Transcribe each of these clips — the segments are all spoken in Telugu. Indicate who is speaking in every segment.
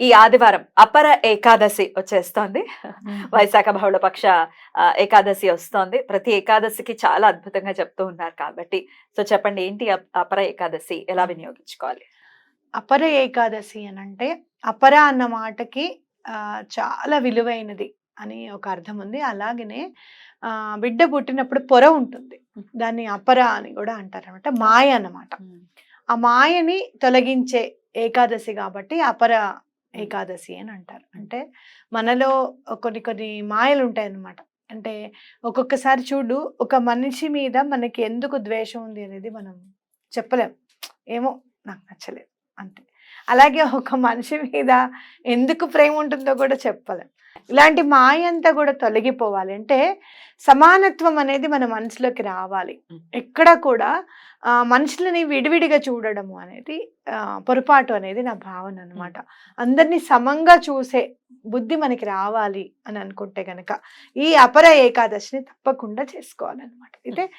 Speaker 1: ఈ ఆదివారం అపర ఏకాదశి వచ్చేస్తోంది. వైశాఖ బహుళపక్ష ఏకాదశి వస్తోంది. ప్రతి ఏకాదశికి చాలా అద్భుతంగా చెప్తూ ఉన్నారు కాబట్టి. సో చెప్పండి ఏంటి అప్- అపర ఏకాదశి? ఎలా వినియోగించుకోవాలి?
Speaker 2: అపర ఏకాదశి అని అంటే అపర అన్న మాటకి చాలా విలువైనది అని ఒక అర్థం ఉంది. అలాగనే ఆ, బిడ్డ పుట్టినప్పుడు పొర ఉంటుంది. దాన్ని అపర అని కూడా అంటారు అనమాట మాయ అన్నమాట. ఆ మాయని తొలగించే ఏకాదశి కాబట్టి అపర ఏకాదశి అని అంటారు. అంటే మనలో కొన్ని కొన్ని మాయలు ఉంటాయి అన్నమాట అంటే ఒక్కొక్కసారి చూడు ఒక మనిషి మీద మనకి ఎందుకు ద్వేషం ఉంది అనేది మనం చెప్పలేం. ఏమో నాకు నచ్చలేదు అంతే. అలాగే ఒక మనిషి మీద ఎందుకు ప్రేమ ఉంటుందో కూడా చెప్పలేం. ఇలాంటి మాయ అంతా కూడా తొలగిపోవాలి. అంటే సమానత్వం అనేది మన మనసులోకి రావాలి. ఎక్కడ కూడా మనుషులని విడివిడిగా చూడడము అనేది పొరపాటు అనేది నా భావన అనమాట అందరినీ సమంగా చూసే బుద్ధి మనకి రావాలి అని అనుకుంటే గనక ఈ అపర ఏకాదశిని తప్పకుండా చేసుకోవాలన్నమాట. అయితే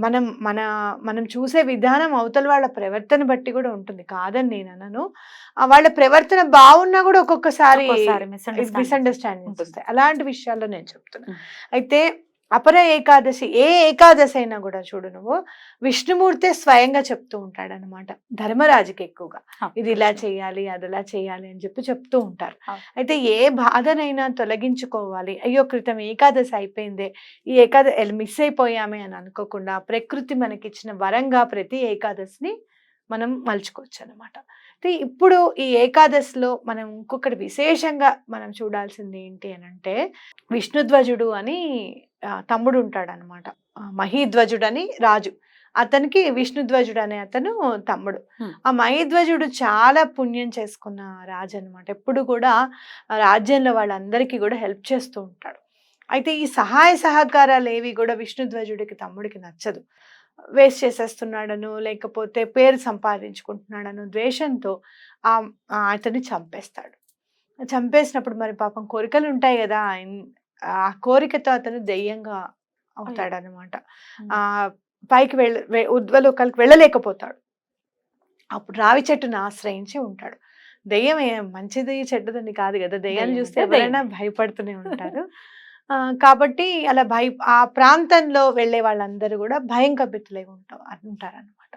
Speaker 2: మనం మన మనం చూసే విధానం అవతల వాళ్ళ ప్రవర్తన బట్టి కూడా ఉంటుంది. కాదని నేను అనను. వాళ్ళ ప్రవర్తన బాగున్నా కూడా ఒక్కొక్కసారి
Speaker 1: ఉంటుంది.
Speaker 2: వస్తాయి. అలాంటి విషయాల్లో నేను చెప్తున్నా. అయితే అపర ఏకాదశి ఏ ఏకాదశి అయినా కూడా చూడు నువ్వు విష్ణుమూర్తే స్వయంగా చెప్తూ ఉంటాడు అనమాట ధర్మరాజుకి ఎక్కువగా. ఇది ఇలా చేయాలి అది ఇలా చేయాలి అని చెప్పి చెప్తూ ఉంటారు. అయితే ఏ బాధనైనా తొలగించుకోవాలి. అయ్యో క్రితం ఏకాదశి అయిపోయిందే ఈ ఏకాదశి మిస్ అయిపోయామే అని అనుకోకుండా ప్రకృతి మనకిచ్చిన వరంగా ప్రతి ఏకాదశిని మనం మలుచుకోవచ్చు అనమాట అయితే ఇప్పుడు ఈ ఏకాదశిలో మనం ఇంకొకటి విశేషంగా మనం చూడాల్సింది ఏంటి అని అంటే విష్ణుధ్వజుడు అని తమ్ముడు ఉంటాడు అనమాట మహీధ్వజుడు అని రాజు. అతనికి విష్ణుధ్వజుడు అనే అతను తమ్ముడు. ఆ మహీధ్వజుడు చాలా పుణ్యం చేసుకున్న రాజు అనమాట ఎప్పుడు కూడా రాజ్యంలో వాళ్ళందరికీ కూడా హెల్ప్ చేస్తూ ఉంటాడు. అయితే ఈ సహాయ సహకారాలు ఏవి కూడా విష్ణుధ్వజుడికి తమ్ముడికి నచ్చదు. వేస్ట్ చేసేస్తున్నాడను లేకపోతే పేరు సంపాదించుకుంటున్నాడను ద్వేషంతో ఆ అతన్ని చంపేస్తాడు. చంపేసినప్పుడు మరి పాపం కోరికలు ఉంటాయి కదా ఆ కోరికతో అతను దెయ్యంగా అవుతాడనమాట ఆ పైకి వెళ్ళ ఉద్వలోకాలకు వెళ్ళలేకపోతాడు. అప్పుడు రావి చెట్టును ఆశ్రయించి ఉంటాడు. దెయ్యం ఏ- మంచిది చెడ్డదని కాదు కదా! దెయ్యాన్ని
Speaker 1: దెయ్యం
Speaker 2: చూస్తే. ఎవరైనా భయపడుతూనే ఉంటారు. ఆ, కాబట్టి అలా భయ ఆ ప్రాంతంలో వెళ్ళే వాళ్ళందరూ కూడా భయం కప్పితులై ఉంటాం ఉంటారనమాట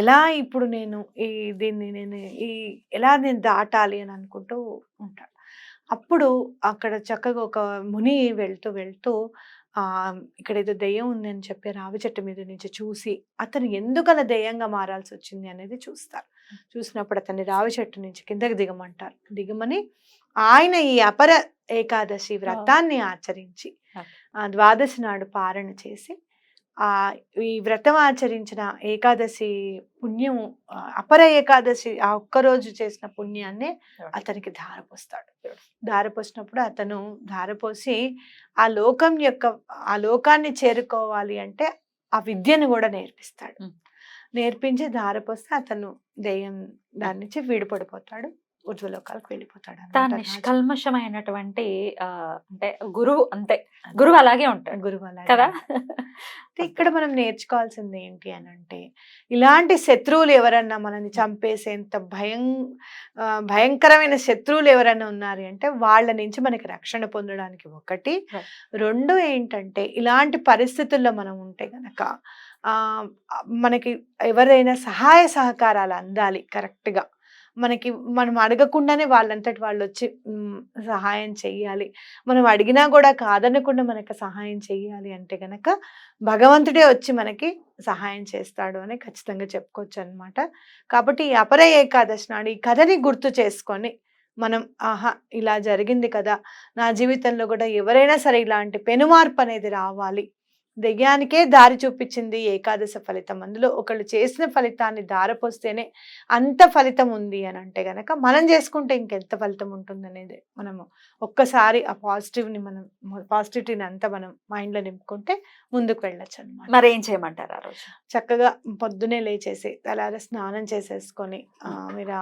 Speaker 2: ఎలా ఇప్పుడు నేను ఈ దీన్ని నేను ఈ ఎలా నేను దాటాలి అని అనుకుంటూ ఉంటాడు అప్పుడు అక్కడ చక్కగా ఒక ముని వెళ్తూ వెళ్తూ ఇక్కడ ఏదో దెయ్యం ఉంది అని చెప్పి రావి చెట్టు మీద నుంచి చూసి అతను ఎందుకు అలా దెయ్యంగా మారాల్సి వచ్చింది అనేది చూస్తారు. చూసినప్పుడు అతన్ని రావి చెట్టు నుంచి కిందకి దిగమంటారు. దిగమని ఆయన ఈ అపర ఏకాదశి వ్రతాన్ని ఆచరించి ద్వాదశి నాడు పారణ చేసి ఈ వ్రతం ఆచరించిన ఏకాదశి పుణ్యము ఆ, అపర ఏకాదశి ఆ ఒక్కరోజు చేసిన పుణ్యాన్నే అతనికి ధారపోస్తాడు. ధారపోసినప్పుడు అతను ధారపోసి ఆ లోకం యొక్క ఆ లోకాన్ని చేరుకోవాలి అంటే ఆ విద్యను కూడా నేర్పిస్తాడు. నేర్పించి ధారపోస్తే అతను దెయ్యం దాని నుంచి వీడిపడిపోతాడు. ఉజ్వలోకాలకు వెళ్ళిపోతాడు
Speaker 1: తా
Speaker 2: అన్నమాట రాజు.
Speaker 1: నిష్కల్మషమైనటువంటి అంటే గురువు అంతే. గురువు అలాగే ఉంటాడు
Speaker 2: గురువు అలాగే
Speaker 1: కదా?
Speaker 2: ఇక్కడ మనం నేర్చుకోవాల్సింది ఏంటి అని అంటే ఇలాంటి శత్రువులు ఎవరన్నా మనల్ని చంపేసేంత భయం భయంకరమైన శత్రువులు ఎవరన్నా ఉన్నారు అంటే వాళ్ళ నుంచి మనకి రక్షణ పొందడానికి ఒకటి. రెండు ఏంటంటే ఇలాంటి పరిస్థితుల్లో మనం ఉంటే గనక మనకి ఎవరైనా సహాయ సహకారాలు అందాలి correct గా మనకి మనం అడగకుండానే వాళ్ళంతటి వాళ్ళు వచ్చి సహాయం చెయ్యాలి. మనం అడిగినా కూడా కాదనకుండా మనకు సహాయం చెయ్యాలి అంటే కనుక భగవంతుడే వచ్చి మనకి సహాయం చేస్తాడు అని ఖచ్చితంగా చెప్పుకోవచ్చు అనమాట కాబట్టి ఈ అపర ఏకాదశి నాడు ఈ కథని గుర్తు చేసుకొని మనం ఆహా ఇలా జరిగింది కదా! నా జీవితంలో కూడా ఎవరైనా సరే ఇలాంటి పెనుమార్పు అనేది రావాలి. దెయ్యానికే దారి చూపించింది ఏకాదశ ఫలితం. అందులో ఒకళ్ళు చేసిన ఫలితాన్ని దారపోస్తేనే అంత ఫలితం ఉంది అని అంటే గనక మనం చేసుకుంటే ఇంకెంత ఫలితం ఉంటుంది అనేది మనము ఒక్కసారి ఆ పాజిటివ్ని మనం పాజిటివిటీని అంతా మనం మైండ్లో నింపుకుంటే ముందుకు వెళ్ళొచ్చు అనమాట
Speaker 1: మరి ఏం చేయమంటారు ఆ రోజు?
Speaker 2: చక్కగా పొద్దునే లేచేసి తలార స్నానం చేసేసుకొని మీరు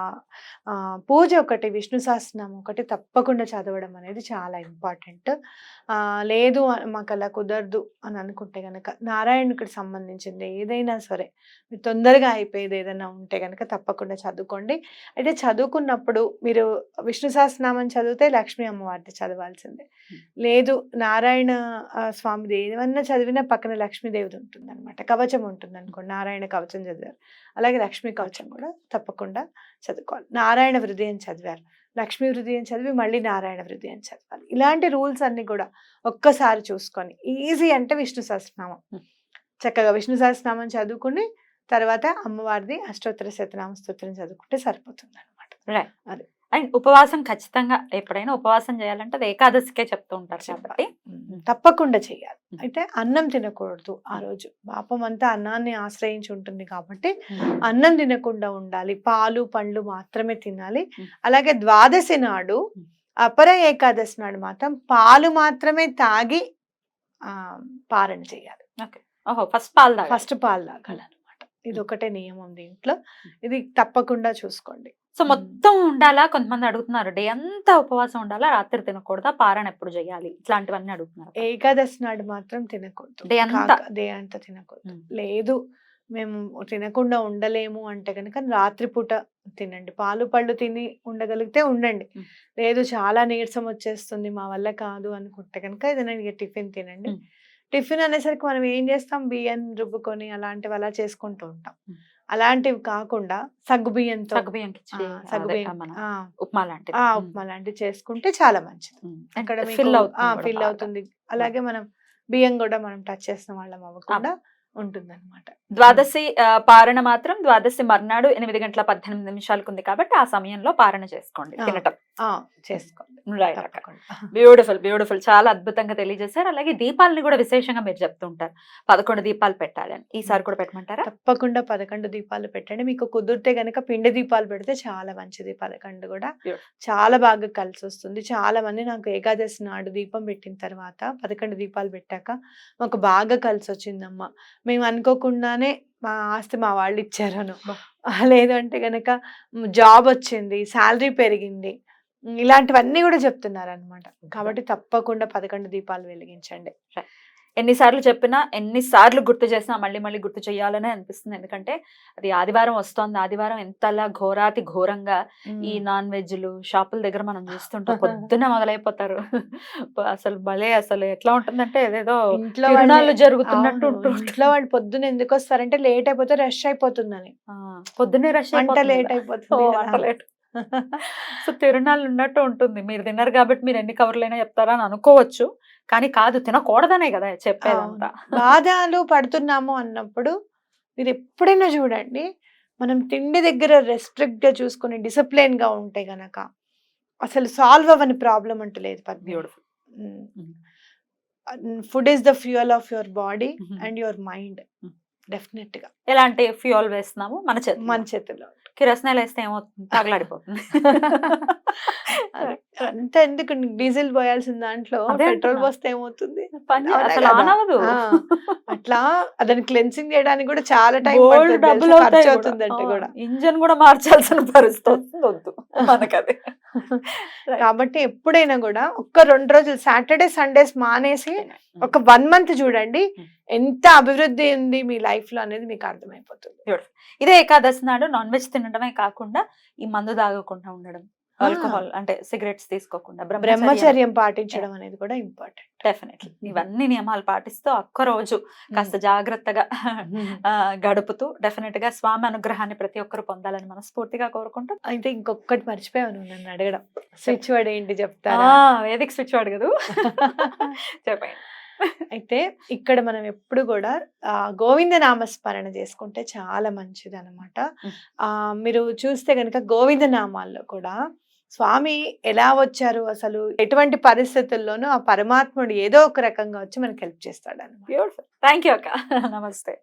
Speaker 2: పూజ ఒకటి విష్ణు సహస్రనామం ఒకటి తప్పకుండా చదవడం అనేది చాలా ఇంపార్టెంట్. లేదు మాకు అలా కుదరదు అని అనుకుంటే గనక నారాయణుడికి సంబంధించింది ఏదైనా సరే మీరు తొందరగా అయిపోయేది ఏదైనా ఉంటే గనక తప్పకుండా చదువుకోండి. అయితే చదువుకున్నప్పుడు మీరు విష్ణు సహస్రనామం చదివితే లక్ష్మీ అమ్మవారిది చదవాల్సిందే. లేదు నారాయణ స్వామిది ఏమన్నా చదివినా పక్కన లక్ష్మీదేవిది ఉంటుంది అనమాట కవచం ఉంటుంది అనుకోండి నారాయణ కవచం చదివారు. అలాగే లక్ష్మీ కవచం కూడా తప్పకుండా చదువుకోవాలి. నారాయణ హృదయం చదివారు. లక్ష్మీ హృదయం చదివి మళ్ళీ నారాయణ హృదయం చదవాలి. ఇలాంటి రూల్స్ అన్ని కూడా ఒక్కసారి చూసుకొని ఈజీ అంటే విష్ణు సహస్రనామం. చక్కగా విష్ణు సహస్రనామం చదువుకుని తర్వాత అమ్మవారిది అష్టోత్తర శతనామ స్తోత్రం చదువుకుంటే సరిపోతుంది అనమాట
Speaker 1: అండ్ ఉపవాసం ఖచ్చితంగా ఎప్పుడైనా ఉపవాసం చేయాలంటే అది ఏకాదశికే చెప్తూ ఉంటారు కాబట్టి.
Speaker 2: తప్పకుండా చేయాలి. అయితే అన్నం తినకూడదు ఆ రోజు. పాపం అంతా అన్నాన్ని ఆశ్రయించి ఉంటుంది కాబట్టి అన్నం తినకుండా ఉండాలి. పాలు పండ్లు మాత్రమే తినాలి. అలాగే ద్వాదశి నాడు. అపర ఏకాదశి నాడు మాత్రం పాలు మాత్రమే తాగి ఆ పారణ చేయాలి.
Speaker 1: ఓహో! ఫస్ట్ పాలు తాగాలి.
Speaker 2: ఫస్ట్ పాలు తాగాలన్నమాట. ఇది ఒకటే నియమం దీంట్లో. ఇది తప్పకుండా చూసుకోండి.
Speaker 1: సో మొత్తం ఉండాలా? కొంతమంది అడుగుతున్నారు. డే అంతా ఉపవాసం ఉండాలా? రాత్రి తినకూడదా? పారణ ఎప్పుడు చేయాలి? ఇట్లాంటివన్నీ అడుగుతున్నారు
Speaker 2: ఏకాదశి నాడు మాత్రం తినకూడదు.
Speaker 1: Day అంతా?
Speaker 2: డే అంతా తినకూడదు. లేదు. మేము తినకుండా ఉండలేము అంటే కనుక రాత్రిపూట తినండి. పాలు పళ్ళు తిని ఉండగలిగితే ఉండండి. లేదు చాలా నీరసం వచ్చేస్తుంది మా వల్ల కాదు అనుకుంటే కనుక ఏదైనా ఇక టిఫిన్ తినండి. టిఫిన్ అనేసరికి మనం ఏం చేస్తాం? బియ్యం రుబ్బుకొని అలాంటివి అలా చేసుకుంటూ ఉంటాం. అలాంటివి కాకుండా సగ్గు బియ్యంతో
Speaker 1: సగ్గుబియ్యం కిచిడి
Speaker 2: ఆ, సగ్గు
Speaker 1: అదే,
Speaker 2: బియ్యం
Speaker 1: మన
Speaker 2: ఆ,
Speaker 1: ఉప్మా ఉమ్,
Speaker 2: ఉప్మా లాంటివి చేసుకుంటే చాలా మంచిది. అక్కడ ఫిల్
Speaker 1: బాగా.
Speaker 2: అవుతుంది. అలాగే మనం బియ్యం కూడా మనం టచ్ చేసిన వాళ్ళం అవ్వకుండా ఉంటుంది అనమాట
Speaker 1: ద్వాదశి పారణ మాత్రం ద్వాదశి మర్నాడు ఎనిమిది గంటల పద్దెనిమిది నిమిషాలకు ఉంది కాబట్టి ఆ సమయంలో పారణ చేసుకోండి. తినటం.
Speaker 2: చేసుకోండి.
Speaker 1: బ్యూటిఫుల్ బ్యూటిఫుల్ చాలా అద్భుతంగా తెలియజేశారు. అలాగే దీపాలని కూడా విశేషంగా మీరు చెప్తుంటారు. పదకొండు దీపాలు పెట్టాలని ఈసారి కూడా పెట్టమంటారా?
Speaker 2: తప్పకుండా పదకొండు దీపాలు పెట్టండి. మీకు కుదిరితే గనక పిండి దీపాలు పెడితే చాలా మంచిది పదకొండు కూడా. చాలా బాగా కలిసి వస్తుంది చాలా మంది నాకు ఏకాదశి నాడు దీపం పెట్టిన తర్వాత పదకొండు దీపాలు పెట్టాక మాకు బాగా కలిసి వచ్చిందమ్మా మేము అనుకోకుండానే మా ఆస్తి మా వాళ్ళు ఇచ్చారను. లేదంటే గనక జాబ్ వచ్చింది శాలరీ పెరిగింది ఇలాంటివన్నీ కూడా చెప్తున్నారు అనమాట కాబట్టి తప్పకుండా పదకొండు దీపాలు వెలిగించండి.
Speaker 1: ఎన్నిసార్లు చెప్పినా ఎన్నిసార్లు గుర్తు చేసినా మళ్ళీ మళ్ళీ గుర్తు చేయాలనే అనిపిస్తుంది. ఎందుకంటే అది ఆదివారం వస్తోంది. ఆదివారం ఎంతలా ఘోరాతి ఘోరంగా ఈ నాన్ వెజ్లు షాపుల దగ్గర మనం చూస్తుంటాం పొద్దున్న మొదలైపోతారు. అసలు భలే అసలు ఎట్లా ఉంటుందంటే ఏదేదో
Speaker 2: ఇంట్లో
Speaker 1: తిరునాళ్ళు జరుగుతున్నట్టు
Speaker 2: ఇంట్లో వాళ్ళు పొద్దున ఎందుకు వస్తారంటే లేట్ అయిపోతే రష్ అయిపోతుందని.
Speaker 1: పొద్దున్నే రష్
Speaker 2: వంట లేట్ అయిపోతుంది
Speaker 1: సో తిరునాళ్ళు ఉన్నట్టు ఉంటుంది. మీరు తిన్నారు కాబట్టి మీరు ఎన్ని కవర్లైనా చెప్తారా అని అనుకోవచ్చు. కానీ కాదు తినకూడదనే కదా చెప్పేదంతా.
Speaker 2: బాధలు పడుతున్నాము అన్నప్పుడు మీరు ఎప్పుడైనా చూడండి మనం తిండి దగ్గర రెస్ట్రిక్ట్గా చూసుకుని డిసిప్లిన్గా ఉంటే గనక అసలు సాల్వ్ అవ్వని ప్రాబ్లం అంటూ లేదు
Speaker 1: beautiful
Speaker 2: food is the fuel of your body. And your mind. Definitely.
Speaker 1: ఎలాంటి ఫ్యూయల్ వేస్తున్నాము? మన చేతి
Speaker 2: మన చేతిలో.
Speaker 1: కిరసనాలు వేస్తే ఏమవుతుంది తగలాడిపోతుంది.
Speaker 2: అంత ఎందుకు డీజిల్ పోయాల్సిన దాంట్లో? పెట్రోల్. పోస్తే ఏమవుతుంది? అట్లా అదని క్లెన్సింగ్ చేయడానికి కూడా చాలా టైం
Speaker 1: డబ్బులు
Speaker 2: అవుతుందంటే కూడా.
Speaker 1: ఇంజన్ కూడా మార్చాల్సిన పరిస్థితి వస్తుంది వద్దు. మనకది.
Speaker 2: కాబట్టి ఎప్పుడైనా కూడా ఒక్క రెండు రోజులు సాటర్డే సండేస్ మానేసి ఒక వన్ మంత్ చూడండి.
Speaker 1: Hmm.
Speaker 2: ఎంత అభివృద్ధి ఉంది మీ లైఫ్లో అనేది మీకు అర్థమైపోతుంది.
Speaker 1: ఇదే ఏకాదశి నాడు నాన్ వెజ్ తినడమే కాకుండా ఈ మందు తాగకుండా ఉండడం. ఆల్కహాల్ అంటే సిగరెట్స్ తీసుకోకుండా
Speaker 2: బ్రహ్మచర్యం పాటించడం అనేది కూడా ఇంపార్టెంట్
Speaker 1: డెఫినెట్లీ ఇవన్నీ నియమాలు పాటిస్తూ ఒక్క రోజు కాస్త జాగ్రత్తగా ఆ, గడుపుతూ డెఫినెట్గా స్వామి అనుగ్రహాన్ని ప్రతి ఒక్కరు పొందాలని మనస్ఫూర్తిగా కోరుకుంటూ.
Speaker 2: అయితే ఇంకొకటి మర్చిపోయావు నువ్వు నన్ను అడగడం. స్విచ్ వర్డ్ ఏంటి చెప్తారా?
Speaker 1: ఆ, వేదిక స్విచ్ అడగదు చెప్పండి.
Speaker 2: అయితే ఇక్కడ మనం ఎప్పుడు కూడా గోవింద నామస్మరణ చేసుకుంటే చాలా మంచిది అనమాట మీరు చూస్తే కనుక గోవింద నామాల్లో కూడా స్వామి ఎలా వచ్చారు అసలు? ఎటువంటి పరిస్థితుల్లోనూ ఆ పరమాత్ముడు ఏదో ఒక రకంగా వచ్చి మనకి హెల్ప్ చేస్తాడు అనమాట
Speaker 1: బ్యూటిఫుల్ థ్యాంక్ యూ అక్క నమస్తే.